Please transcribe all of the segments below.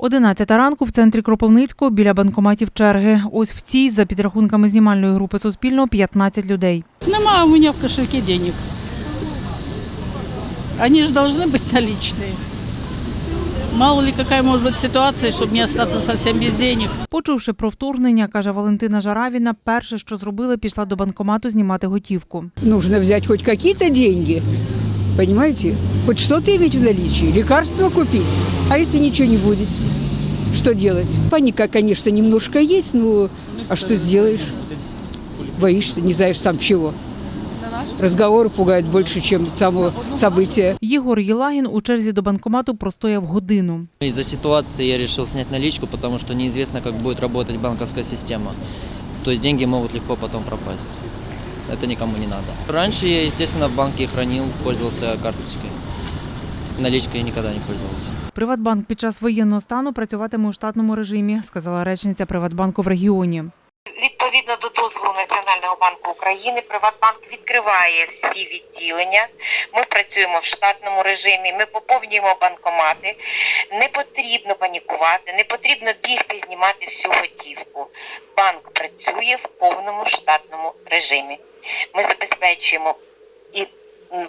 11 ранку в центрі Кропивницького біля банкоматів черги. Ось в цій, за підрахунками знімальної групи Суспільного, 15 людей. Нема у меня в кошельке денег. Они же должны быть наличные. Мало ли какая может быть ситуация, чтобы не остаться совсем без денег. Почувши про вторгнення, каже Валентина Жаравіна, перше, що зробила, пішла до банкомату знімати готівку. Нужно взять хоть какие-то деньги, понимаете? Хоть что-то иметь в наличии, лекарства купить. А если ничего не будет, что делать? Паника, конечно, немножко есть, но а что сделаешь? Боишься, не знаешь сам чего. Разговоры пугают больше, чем само событие. Єгор Єлагін у черзі до банкомату простояв годину. Из-за ситуации я решил снять наличку, потому что неизвестно, как будет работать банковская система. То есть деньги могут легко потом пропасть. Это никому не надо. Раньше я, естественно, в банке хранил, пользовался карточкой. Наличкой я никогда не пользовался. Приватбанк під час воєнного стану працюватиме у штатному режимі, сказала речниця Приватбанку в регіоні. Відповідно до дозволу Національного банку України, Приватбанк відкриває всі відділення. Ми працюємо в штатному режимі, ми поповнюємо банкомати. Не потрібно панікувати, не потрібно бігти знімати всю готівку. Банк працює в повному штатному режимі. Ми забезпечуємо і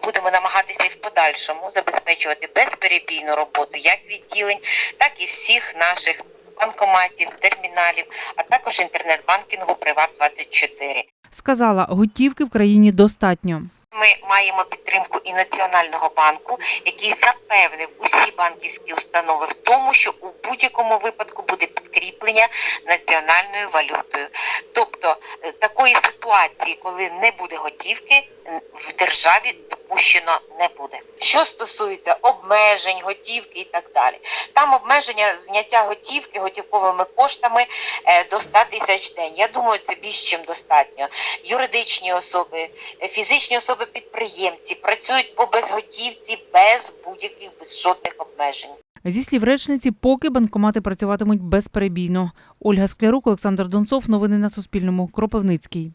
будемо намагатися і в подальшому забезпечувати безперебійну роботу як відділень, так і всіх наших банкоматів, терміналів, а також інтернет-банкінгу Приват 24 Сказала, готівки в країні достатньо. Ми маємо підтримку і Національного банку, який запевнив усі банківські установи в тому, що у будь-якому випадку буде підкріплення національною валютою. Тобто е, такої ситуації, коли не буде готівки, в державі допущено не буде. Що стосується обмежень, готівки і так далі, там обмеження зняття готівки готівковими коштами е, до 100 тисяч день. Я думаю, це більш чим достатньо. Юридичні особи, е, фізичні особи підприємці працюють по безготівці без будь-яких без жодних обмежень. Зі слів речниці, поки банкомати працюватимуть безперебійно. Ольга Склярук, Олександр Донцов. Новини на Суспільному. Кропивницький.